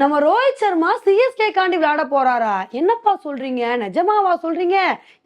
நம்ம ரோஹித் சர்மா சிஎஸ்கே காண்டி விளையாட போறாரா? என்னப்பா சொல்றீங்க? நிஜமாவா சொல்றீங்க?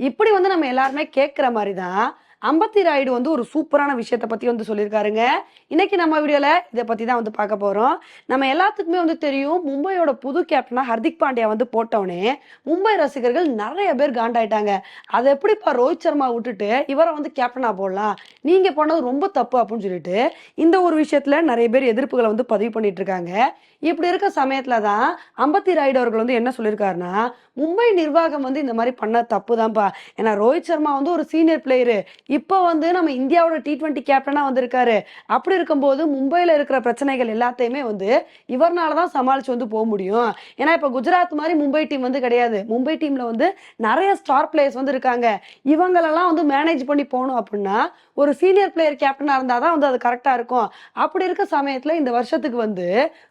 இப்படி வந்து நம்ம எல்லாருமே கேட்குற மாதிரி தான் அம்பத்தி ராயுடு வந்து ஒரு சூப்பரான விஷயத்தை பத்தி வந்து சொல்லியிருக்காருங்க. இன்னைக்கு நம்ம வீடியோல இதை பத்தி தான் வந்து பார்க்க போறோம். நம்ம எல்லாத்துக்குமே வந்து தெரியும் மும்பையோட புது கேப்டனா ஹர்திக் பாண்டியா வந்து போட்டவனே மும்பை ரசிகர்கள் நிறைய பேர் காண்டாயிட்டாங்க. அதை எப்படிப்பா ரோஹித் சர்மா விட்டுட்டு இவரை வந்து கேப்டனா போடலாம்? நீங்க போனது ரொம்ப தப்பு அப்படின்னு சொல்லிட்டு இந்த ஒரு விஷயத்துல நிறைய பேர் எதிர்ப்புகளை வந்து பதிவு பண்ணிட்டு இருக்காங்க. இப்படி இருக்க சமயத்துல தான் அம்பத்தி ராய்டு அவர்கள் வந்து என்ன சொல்லியிருக்காருன்னா மும்பை நிர்வாகம் வந்து இந்த மாதிரி பண்ண தப்பு தான்ப்பா ஏன்னா ரோஹித் சர்மா வந்து ஒரு சீனியர் பிளேயரு இப்போ வந்து நம்ம இந்தியாவோட டி ட்வெண்ட்டி கேப்டனாக வந்திருக்காரு. அப்படி இருக்கும்போது மும்பையில் இருக்கிற பிரச்சனைகள் எல்லாத்தையுமே வந்து இவர்னால தான் சமாளிச்சு வந்து போக முடியும். ஏன்னா இப்போ குஜராத் மாதிரி மும்பை டீம் வந்து கிடையாது. மும்பை டீமில் வந்து நிறைய ஸ்டார் பிளேயர்ஸ் வந்து இருக்காங்க. இவங்களெல்லாம் வந்து மேனேஜ் பண்ணி போகணும் அப்படின்னா ஒரு சீனியர் பிளேயர் கேப்டனாக இருந்தால் தான் வந்து அது கரெக்டாக இருக்கும். அப்படி இருக்க சமயத்தில் இந்த வருஷத்துக்கு வந்து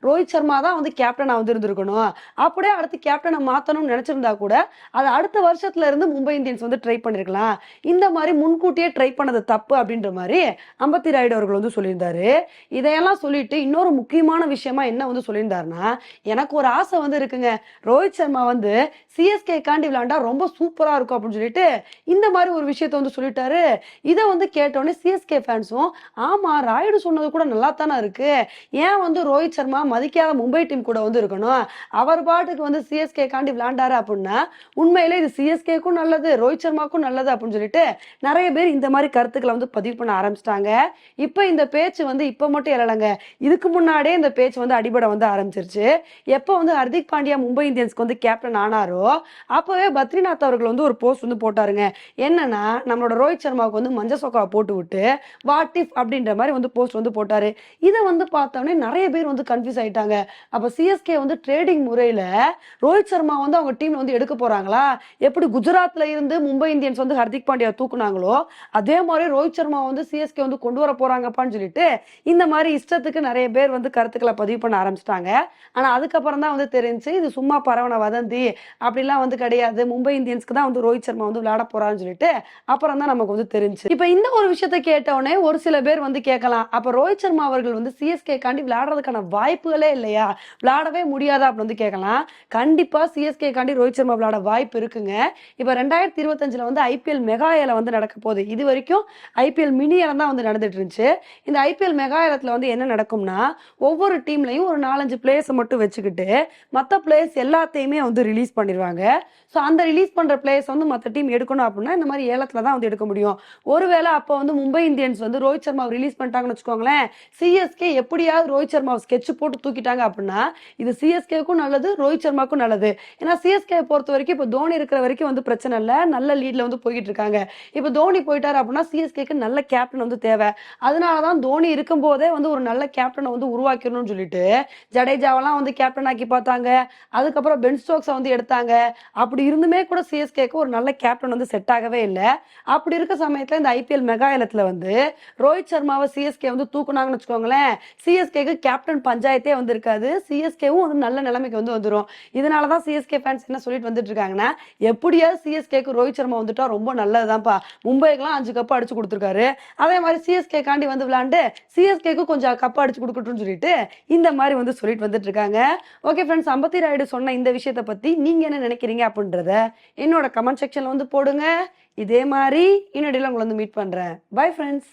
ரோஹித் சர்மா தான் வந்து கேப்டனா வந்து இருந்திருக்கணும் அப்படியே அடுத்து கேப்டனை மாத்தணும்னு நினைச்சிருந்தா கூட அது அடுத்த வருஷத்துல இருந்து மும்பை இந்தியன்ஸ் வந்து ட்ரை பண்ணிருக்கலாம். இந்த மாதிரி முன்கூட்டியே ட்ரை பண்ணது தப்பு அப்படின்ற மாதிரி அம்பத்தி ராய்டு அவர்கள் வந்து சொல்லியிருந்தாரு. இதையெல்லாம் சொல்லிட்டு இன்னொரு முக்கியமான விஷயமா என்ன வந்து சொல்லியிருந்தாருன்னா எனக்கு ஒரு ஆசை வந்து இருக்குங்க. ரோஹித் சர்மா வந்து சிஎஸ்கே காண்டி விளையாண்டா ரொம்ப சூப்பரா இருக்கும் அப்படின்னு சொல்லிட்டு இந்த மாதிரி ஒரு விஷயத்த வந்து சொல்லிட்டாரு. இதை வந்து கேட்டோடனே சிஎஸ்கே ஃபேன்ஸும் ஆமா ராயுடு சொன்னது கூட நல்லா தானே இருக்கு. ஏன் வந்து ரோஹித் சர்மா மதிக்காத மும்பை டீம் கூட வந்து இருக்கணும். அவர் பாட்டுக்கு வந்து சிஎஸ்கே காண்டி விளாண்டாரு அப்படின்னா உண்மையிலே இது சிஎஸ்கேக்கும் நல்லது ரோஹித் சர்மாக்கும் நல்லது அப்படின்னு சொல்லிட்டு நிறைய பேர் இந்த மாதிரி கருத்துக்களை வந்து பதிவு பண்ண ஆரம்பிச்சிட்டாங்க. இப்போ இந்த பேச்சு வந்து இப்போ மட்டும் எழலைங்க. இதுக்கு முன்னாடியே இந்த பேச்சு வந்து அடிபட வந்து ஆரம்பிச்சிருச்சு. எப்போ வந்து ஹர்திக் பாண்டியா மும்பை இந்தியன்ஸ்க்கு வந்து கேப்டன் ஆனாரோ அப்போவே பத்ரிநாத் அவர்கள் வந்து ஒரு போஸ்ட் வந்து போட்டாருங்க. என்னன்னா நம்மளோட ரோஹித் சர்மாவுக்கு வந்து மஞ்ச சொக்காவை போட்டு விட்டு வாட் இஃப் அப்படின்ற மாதிரி வந்து போஸ்ட் வந்து போட்டாரு. இதை வந்து பார்த்தோன்னே நிறைய பேர் வந்து கன்ஃபியூஸ் ஆயிட்டாங்க. அப்போ சிஎஸ்கே வந்து ட்ரேடிங் முறையில் ரோஹித் சர்மா வந்து அவங்க டீம்ல வந்து எடுக்க போறாங்களா? எப்படி குஜராத்ல இருந்து மும்பை இந்தியன்ஸ் வந்து ஹர்திக் பாண்டியா தூக்குனாங்களோ அதே மாதிரி ரோஹித் சர்மா வந்து சிஎஸ்கே வந்து கொண்டு வர போறாங்கப்பான்னு சொல்லிட்டு இந்த மாதிரி இஷ்டத்துக்கு நிறைய பேர் வந்து கருத்துக்களை பதிவு பண்ண ஆரம்பிச்சிட்டாங்க. ஆனா அதுக்கப்புறம் தான் வந்து தெரிஞ்சு இது சும்மா பரவன வதந்தி அப்படிலாம் வந்து கிடையாது. மும்பை இந்தியன்ஸ்க்கு தான் வந்து ரோஹித் சர்மா வந்து விளையாட போறான்னு சொல்லிட்டு அப்புறம் தான் நமக்கு வந்து தெரிஞ்சு. இப்போ இந்த ஒரு விஷயத்த கேட்டவுடனே ஒரு சில பேர் வந்து கேட்கலாம். அப்ப ரோஹித் சர்மா அவர்கள் வந்து சிஎஸ்கே காண்டி விளையாடுறதுக்கான வாய்ப்புகளே இல்லையா? விளையாடவே முடியாதா? அப்படின்னு வந்து கேட்கலாம். கண்டிப்பா சிஎஸ்கே காண்டி ரோஹித் சர்மா விளையாட வாய்ப்பு இருக்குங்க. இப்போ ரெண்டாயிரத்தி இருபத்தஞ்சில் வந்து ஐபிஎல் மெகா ஏலம் வந்து நடக்க போகுது. இது வரைக்கும் ஐபிஎல் மினி ஏலம் தான் வந்து நடந்துட்டு இருந்துச்சு. இந்த ஐபிஎல் மெகா ஏலத்தில் வந்து என்ன நடக்கும்னா ஒவ்வொரு டீம்லையும் ஒரு நாலஞ்சு பிளேயர்ஸை மட்டும் வச்சுக்கிட்டு மற்ற பிளேயர்ஸ் எல்லாத்தையுமே வந்து ரிலீஸ் பண்ணிடுவாங்க ஸோ அந்த ரிலீஸ் பண்ற பிளேயர்ஸ் வந்து மற்ற டீம் எடுக்கணும் அப்படின்னா இந்த மாதிரி ஏலத்துல தான் வந்து எடுக்க முடியும். ஒருவேளை அப்போ வந்து மும்பை இந்தியன்ஸ் வந்து ரோஹித் சர்மாவை ரிலீஸ் பண்ணிட்டாங்கன்னு வச்சுக்கோங்களேன் சிஎஸ்கே எப்படியாவது ரோஹித் சர்மாவை ஸ்கெட்ச் போட்டு தூக்கிட்டாங்க அப்படின்னா இது சிஎஸ்கேக்கும் நல்லது ரோஹித் சர்மாக்கும் நல்லது. ஏன்னா சிஎஸ்கே பொறுத்த வரைக்கும் இப்போ தோனி இருக்கிற வரைக்கும் வந்து பிரச்சனை இல்லை. நல்ல லீட்ல வந்து போய்கிட்டு இருக்காங்க. இப்போ தோனி போயிட்டார் அப்படின்னா சிஎஸ்கேக்கு நல்ல கேப்டன் வந்து தேவை. அதனால தான் தோனி இருக்கும்போதே வந்து ஒரு நல்ல கேப்டனை வந்து உருவாக்கணும்னு சொல்லிட்டு ஜடேஜாவெல்லாம் வந்து கேப்டன் ஆக்கி பார்த்தாங்க. அதுக்கப்புறம் பென் ஸ்டோக்ஸை வந்து எடுத்தாங்க. அப்படி இருந்துமே கூட சிஎஸ்கேக்கு ஒரு நல்ல கேப்டன் வந்து செட் ஆகவே இல்லை. அப்படி இருக்க சமயத்தில் இந்த ஐபிஎல் மெகா இலத்தில் வந்து ரோஹித் சர்மாவை சிஎஸ்கே வந்து தூக்குனாங்கன்னு வச்சுக்கோங்களேன் சிஎஸ்கேக்கு கேப்டன் பஞ்சாயத்தே வந்து இருக்காது. சிஎஸ்கேவும் வந்து நல்ல நிலைமைக்கு வந்து வந்துடும் இதனால தான் சிஎஸ்கே ஃபேன்ஸ் என்ன சொல்லிட்டு வந்துட்டு இருக்காங்கன்னா எப்படியாவது சிஎஸ்கேக்கு ரோஹித் சர்மா வந்துட்டா ரொம்ப நல்லதுதான்ப்பா. மும்பைக்கெல்லாம் அஞ்சு கப் அடிச்சு கொடுத்துருக்காரு. அதே மாதிரி சிஎஸ்கே காண்டி வந்து விளாண்டு சிஎஸ்கேக்கு கொஞ்சம் கப் அடிச்சு கொடுக்கட்டும்னு சொல்லிட்டு இந்த மாதிரி வந்து சொல்லிட்டு வந்துட்டு இருக்காங்க ஓகே ஃப்ரெண்ட்ஸ் அம்பத்தி ராயுடு சொன்ன இந்த விஷயத்தை பத்தி நீங்க என்ன நினைக்கிறீங்க அப்படின்றத என்னோட கமெண்ட் செக்ஷன்ல வந்து போடுங்க. இதே மாதிரி இன்னொடையில உங்களை வந்து மீட் பண்றேன். Bye friends